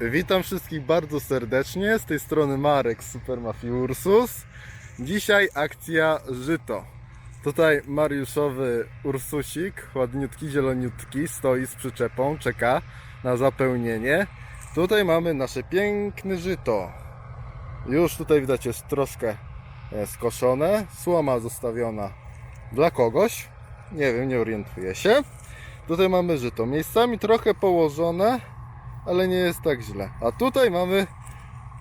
Witam wszystkich bardzo serdecznie. Z tej strony Marek z Super Mafii Ursus. Dzisiaj akcja Żyto. Tutaj Mariuszowy Ursusik, ładniutki, zieloniutki, stoi z przyczepą, czeka na zapełnienie. Tutaj mamy nasze piękne żyto. Już tutaj widać jest troszkę e, skoszone. Słoma zostawiona dla kogoś. Nie wiem, nie orientuję się. Tutaj mamy żyto. Miejscami trochę położone, ale nie jest tak źle. A tutaj mamy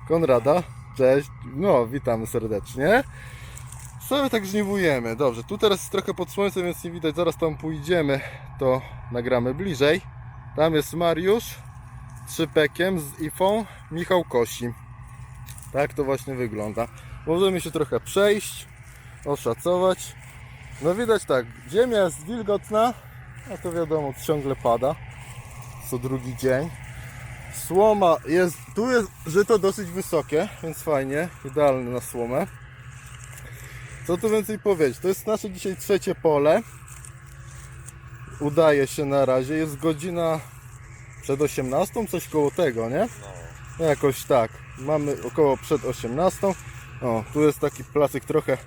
Konrada. Cześć. No, witamy serdecznie. Sobie tak żniwujemy. Dobrze, tu teraz jest trochę pod słońcem, więc nie widać. Zaraz tam pójdziemy, to nagramy bliżej. Tam jest Mariusz z Szypekiem, z Ifą, Michał Kosi. Tak to właśnie wygląda. Możemy się trochę przejść, oszacować. No widać tak, ziemia jest wilgotna, a to wiadomo, ciągle pada. Co drugi dzień. Słoma jest, tu jest żyto dosyć wysokie, więc fajnie, idealne na słomę. Co tu więcej powiedzieć? To jest nasze dzisiaj trzecie pole. Udaje się na razie, jest godzina przed 18, coś koło tego, nie? No. Jakoś tak. Mamy około przed 18. O, tu jest taki placyk trochę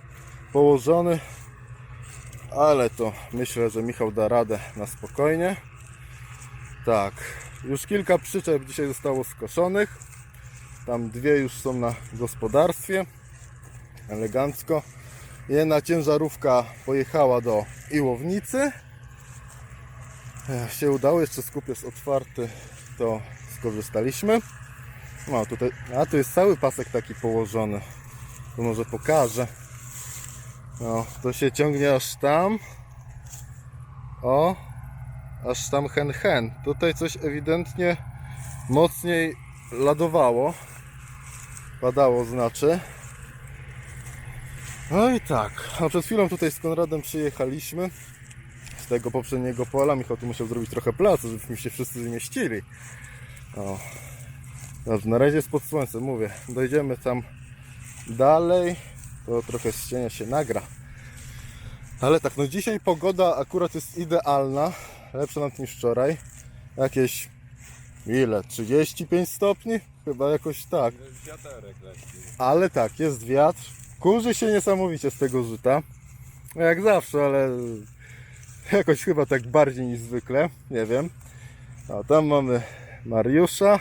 położony, ale to myślę, że Michał da radę na spokojnie. Tak, już kilka przyczep dzisiaj zostało skoszonych. Tam dwie już są na gospodarstwie. Elegancko. Jedna ciężarówka pojechała do Iłownicy. Się udało, jeszcze skup jest otwarty, to skorzystaliśmy. No tutaj, a tu jest cały pasek taki położony. To może pokażę. No, to się ciągnie aż tam. O, aż tam hen hen. Tutaj coś ewidentnie mocniej ladowało. Padało znaczy. No i tak. A przed chwilą tutaj z Konradem przyjechaliśmy z tego poprzedniego pola. Michał tu musiał zrobić trochę placu, żebyśmy się wszyscy zmieścili. O. Dobrze, na razie jest pod słońcem, mówię. Dojdziemy tam dalej. To trochę z cienia się nagra. Ale tak, no dzisiaj pogoda akurat jest idealna. Lepsza nawet niż wczoraj. Jakieś ile? 35 stopni? Chyba jakoś tak. Ale tak, jest wiatr. Kurzy się niesamowicie z tego żyta. No Jak zawsze, ale jakoś chyba tak bardziej niż zwykle. Nie wiem. A tam mamy Mariusza.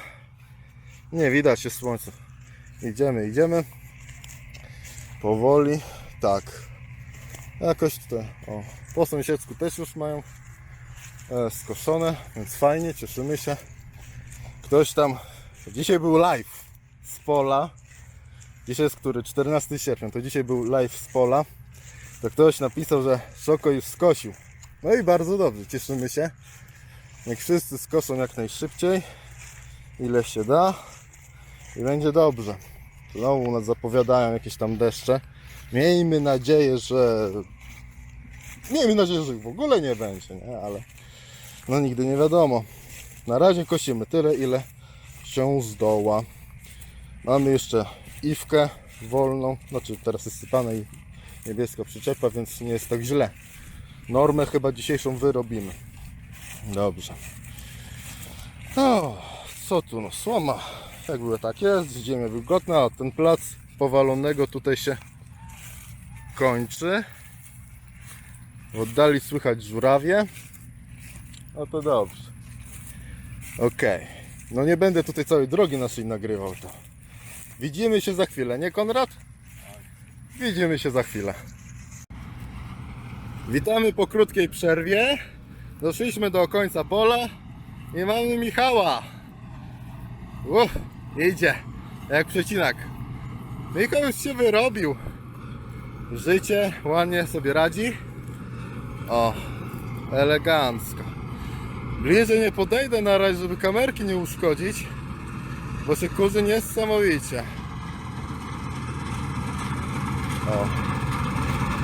Nie widać się słońca. Idziemy, idziemy. Powoli. Tak. Jakoś tutaj. O, po sąsiedzku też już mają skoszone, więc fajnie, cieszymy się. Ktoś tam. Dzisiaj był live z pola. Dzisiaj jest który? 14 sierpnia. To dzisiaj był live z pola. To ktoś napisał, że Szoko już skosił. No i bardzo dobrze, cieszymy się. Niech wszyscy skoszą jak najszybciej. Ile się da. I będzie dobrze. Znowu u nas zapowiadają jakieś tam deszcze. Miejmy nadzieję, że. Miejmy nadzieję, że w ogóle nie będzie, nie? Ale no nigdy nie wiadomo. Na razie kosimy tyle, ile się zdoła. Mamy jeszcze iwkę wolną, znaczy teraz jest sypana i niebieska przyczepa, więc nie jest tak źle. Normę chyba dzisiejszą wyrobimy. Dobrze. Co tu no, słoma. Jak było tak jest, ziemia wilgotna, a ten plac powalonego tutaj się kończy. W oddali słychać żurawie. No to dobrze. Okej. No nie będę tutaj całej drogi naszej nagrywał to. Widzimy się za chwilę, nie Konrad? Widzimy się za chwilę. Witamy po krótkiej przerwie. Doszliśmy do końca pola i mamy Michała. Uff, idzie jak przecinak. Michał już się wyrobił. Życie ładnie sobie radzi. O, elegancko. Bliżej nie podejdę na razie, żeby kamerki nie uszkodzić, bo się kurzy niesamowicie. O.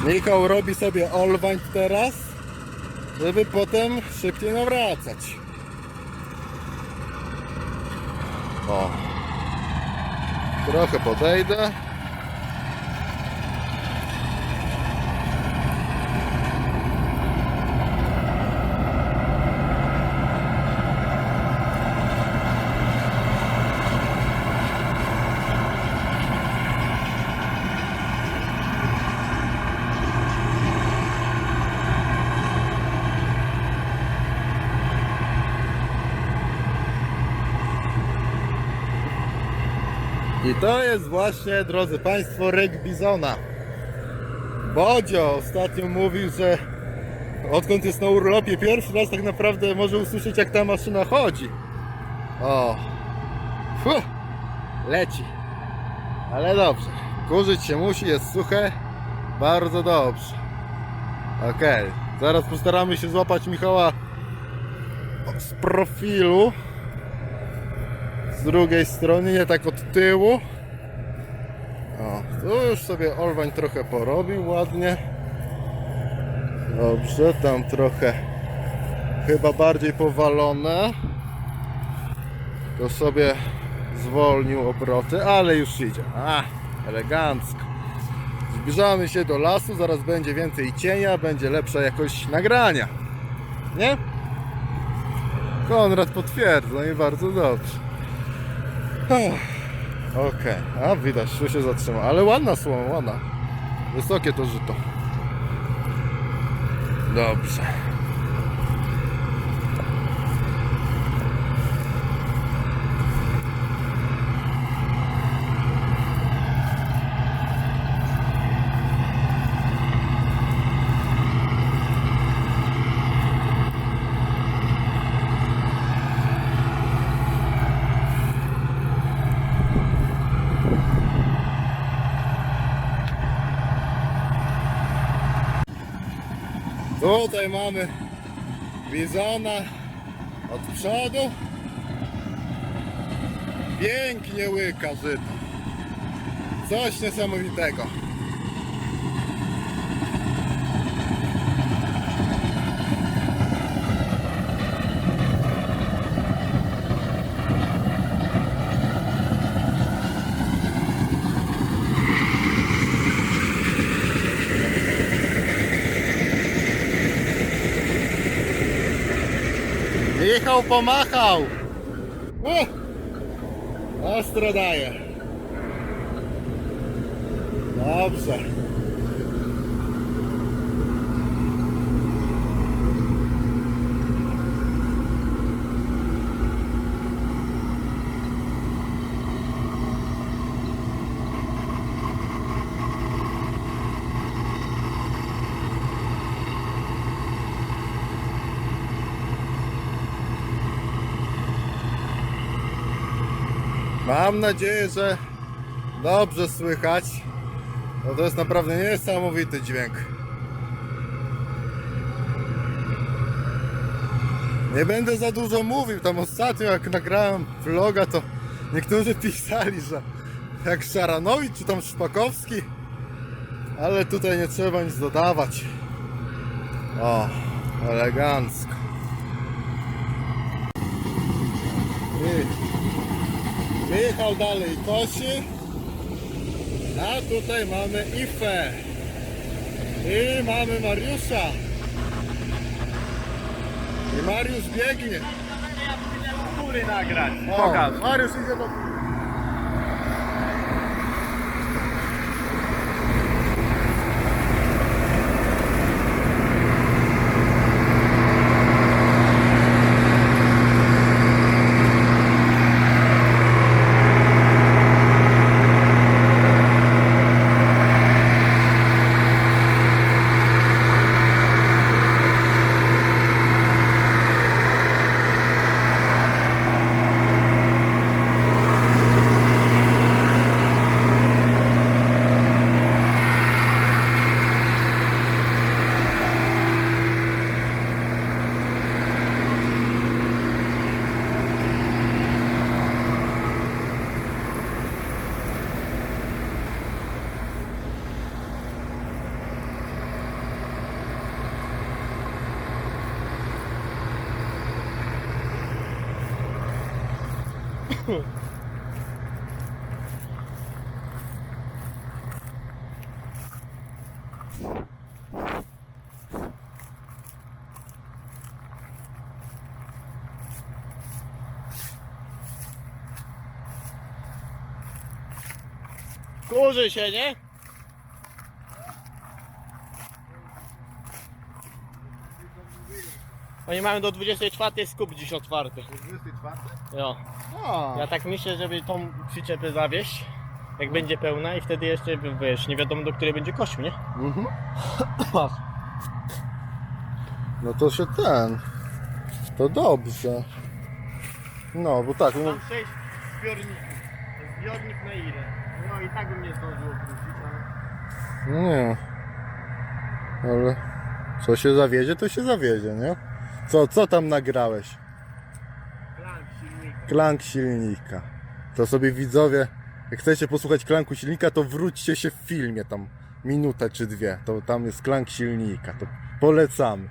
Michał robi all olwań teraz, żeby potem szybciej nawracać. O. Trochę podejdę. I to jest właśnie, drodzy Państwo, ryk bizona. Bodzio ostatnio mówił, że odkąd jest na urlopie, pierwszy raz tak naprawdę może usłyszeć, jak ta maszyna chodzi. O, Fuh. leci. Ale dobrze, kurzyć się musi, jest suche. Bardzo dobrze. Okej, zaraz postaramy się złapać Michała z profilu. Z drugiej strony, nie tak od tyłu. O, tu już sobie Olwań trochę porobił ładnie. Dobrze, tam trochę chyba bardziej powalone. To sobie zwolnił obroty, ale już idzie. A, elegancko. Zbliżamy się do lasu, zaraz będzie więcej cienia, będzie lepsza jakość nagrania. Nie? Konrad potwierdza i bardzo dobrze. Ech, Okej, a widać, tu się zatrzymał, ale ładna słoma, ładna. Wysokie to żyto. Dobrze. Tutaj mamy bizona od przodu. Pięknie łyka żyto. Coś niesamowitego. Michał pomachał. Uh, ostro daje. Dobrze. Mam nadzieję, że dobrze słychać. No to jest naprawdę niesamowity dźwięk. Nie będę za dużo mówił. Tam ostatnio jak nagrałem vloga, to niektórzy pisali, że jak Szaranowicz czy tam Szpakowski. Ale tutaj nie trzeba nic dodawać. O, elegancko. I Wyjechał dalej kosi. A tutaj mamy Ifę. I mamy Mariusza. I Mariusz biegnie. góry nagrać. O, Pokaż. Mariusz idzie do... Kurzy się, nie? Oni mają do 24 skup dziś otwarty. 24? Jo. A, Ja tak myślę, żeby tą przyczepę zawieść, jak będzie pełna i wtedy jeszcze, wiesz, nie wiadomo do której będzie kościół, nie? mhm. No to się ten. To dobrze. No, bo tak, no, Mam 6 zbiorników. Zbiornik na ile? No i tak bym nie zdążył wrócić, ale... no nie. Ale co się zawiedzie, to się zawiedzie, nie? Co, co tam nagrałeś? Klank silnika. Klank silnika. To sobie widzowie, jak chcecie posłuchać klanku silnika, to wróćcie się w filmie tam minutę czy dwie. To tam jest klank silnika. To polecamy.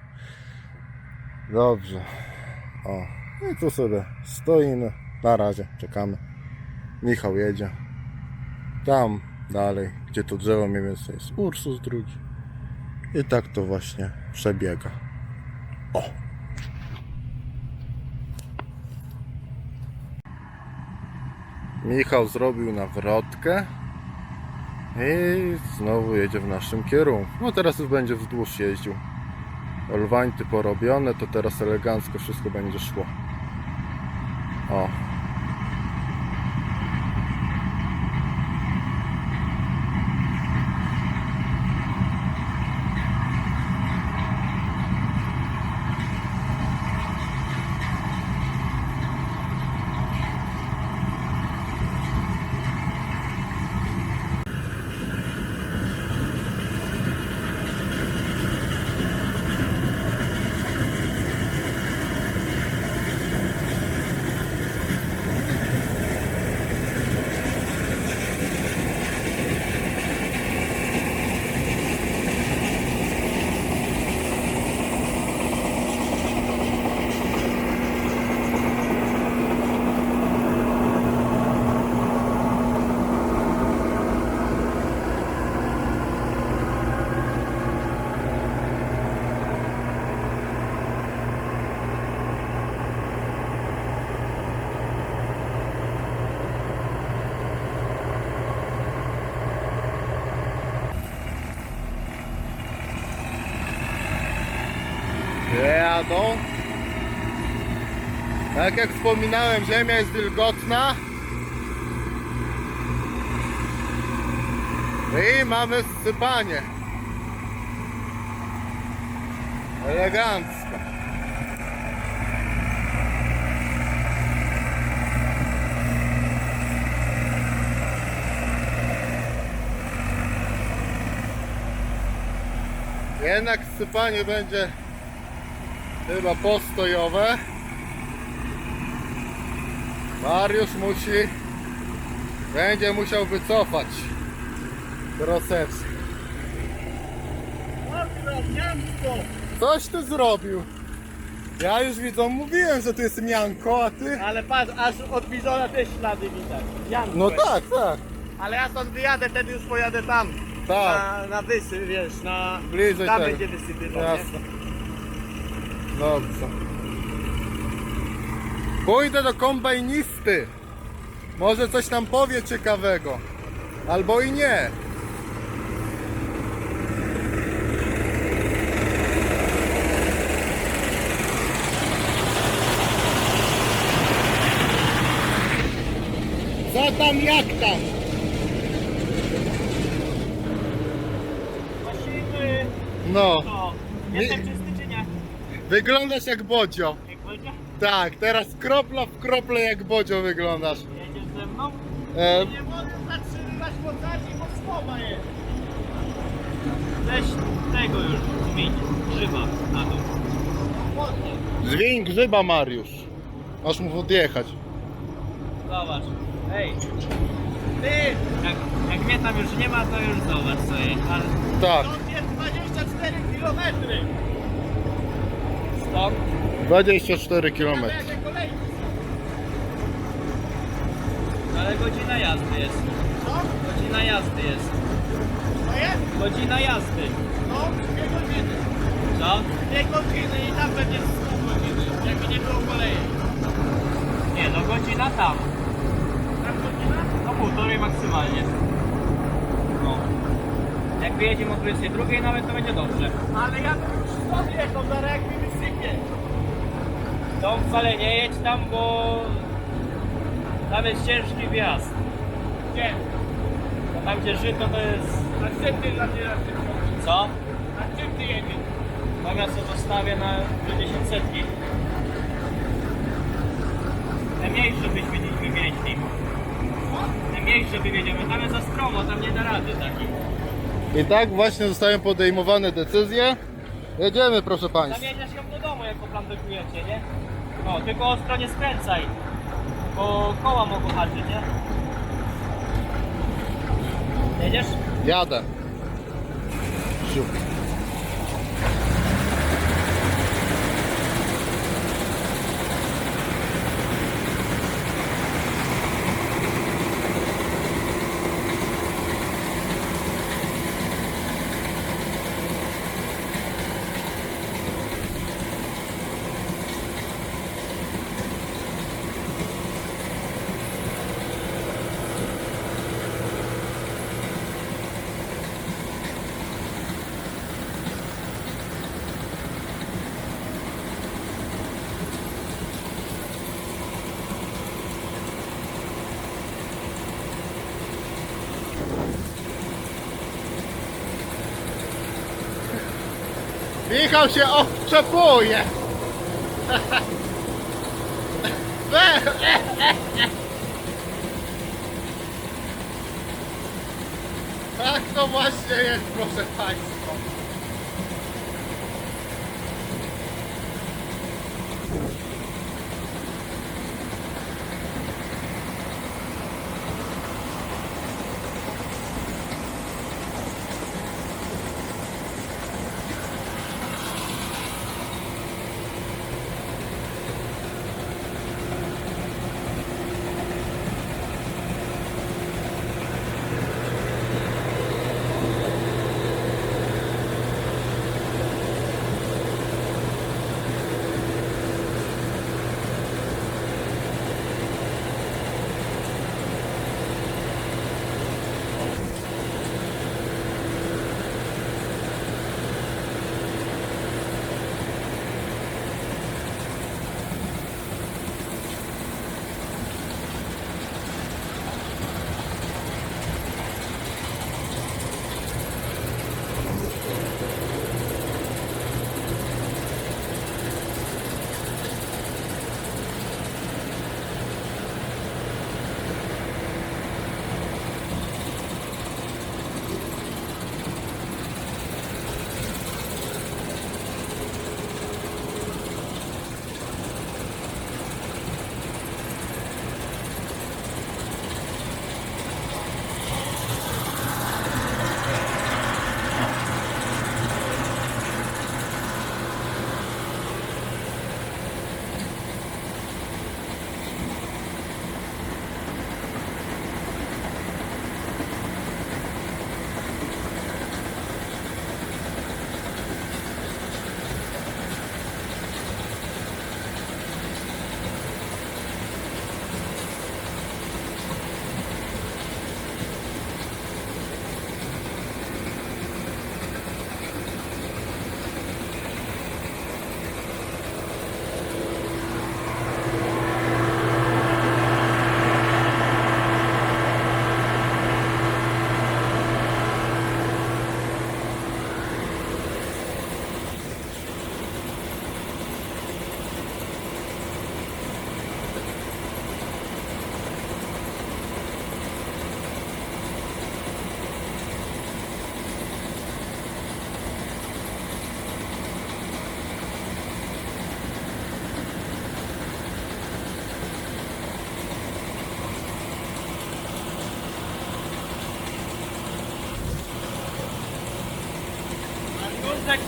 Dobrze. O. I tu sobie stoimy. Na razie czekamy. Michał jedzie. Tam dalej, gdzie to drzewo mniej więcej jest Ursus drugi. I tak to właśnie przebiega. O! Michał zrobił nawrotkę i znowu jedzie w naszym kierunku. No teraz już będzie wzdłuż jeździł. Olwańty porobione, to teraz elegancko wszystko będzie szło. O. Jadą. Tak jak wspominałem, ziemia jest wilgotna. I mamy sypanie. Elegancko. Jednak sypanie będzie chyba postojowe. Mariusz musi, będzie musiał wycofać troszeczkę. Coś ty zrobił. Ja już widzę, mówiłem, że tu jest mianko, a ty... Ale patrz, aż od bizona też ślady widać. Janko. No tak, tak, Ale ja stąd wyjadę, wtedy już pojadę tam. tak. Na, na wysy, wiesz, na... Bliżej Tam tego. będzie wysypywał, nie? Jasne. Dobrze. Pójdę do kombajnisty. Może coś nam powie ciekawego. Albo i nie. Co tam, jak tam? Właściwy, No, to... Jestem czysty czy nie? wyglądasz jak Bodzio. Tak, teraz kropla w krople jak Bodzio wyglądasz. Jedziesz ze mną? E, Nie mogę zatrzymywać postaci, bo słowa jest. Weź tego już zmień, grzyba na dół. Dźwięk grzyba Mariusz. Masz mu odjechać. Zobacz. Ej. Ty! Jak, jak mnie tam już nie ma, to już zobacz sobie. Ale Tak, stąd jest 24 km. Stąd? 24 km. Ale godzina jazdy jest. Co? Godzina jazdy jest. To jest? Godzina jazdy. No, dwie godziny. Co? Dwie godziny i tam będzie z pół godziny, jakby nie było kolei. Nie, no godzina tam. Tam godzina? No półtorej maksymalnie. No. Jak wyjedziemy o 22 nawet to będzie dobrze. Ale ja bym już stąd jechał, zaraz jak mi wysypie. To wcale nie jedź tam, bo tam jest ciężki wjazd. Gdzie? Bo tam gdzie żyto to jest... A czym ty ciągiem? Co? A czym ty jedziesz? Zamiast to zostawię na 50 setki. Te mniejsze byśmy dziś wywieźli. Te mniejsze wywiedziemy, tam jest za stromo, tam nie da rady taki. I tak właśnie zostają podejmowane decyzje. Jedziemy, proszę Państwa. Zamierzesz ją do domu, jak oplandekujecie, nie? No, tylko ostro nie skręcaj, bo koła mogą haczyć, nie? Jedziesz? Jadę. Michał się oczepuje. Tak to właśnie jest, proszę Państwa.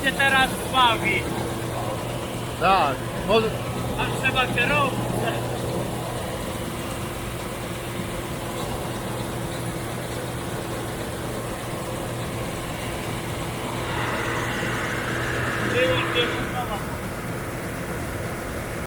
Się teraz bawi, Tak, może, a trzeba kierowcę.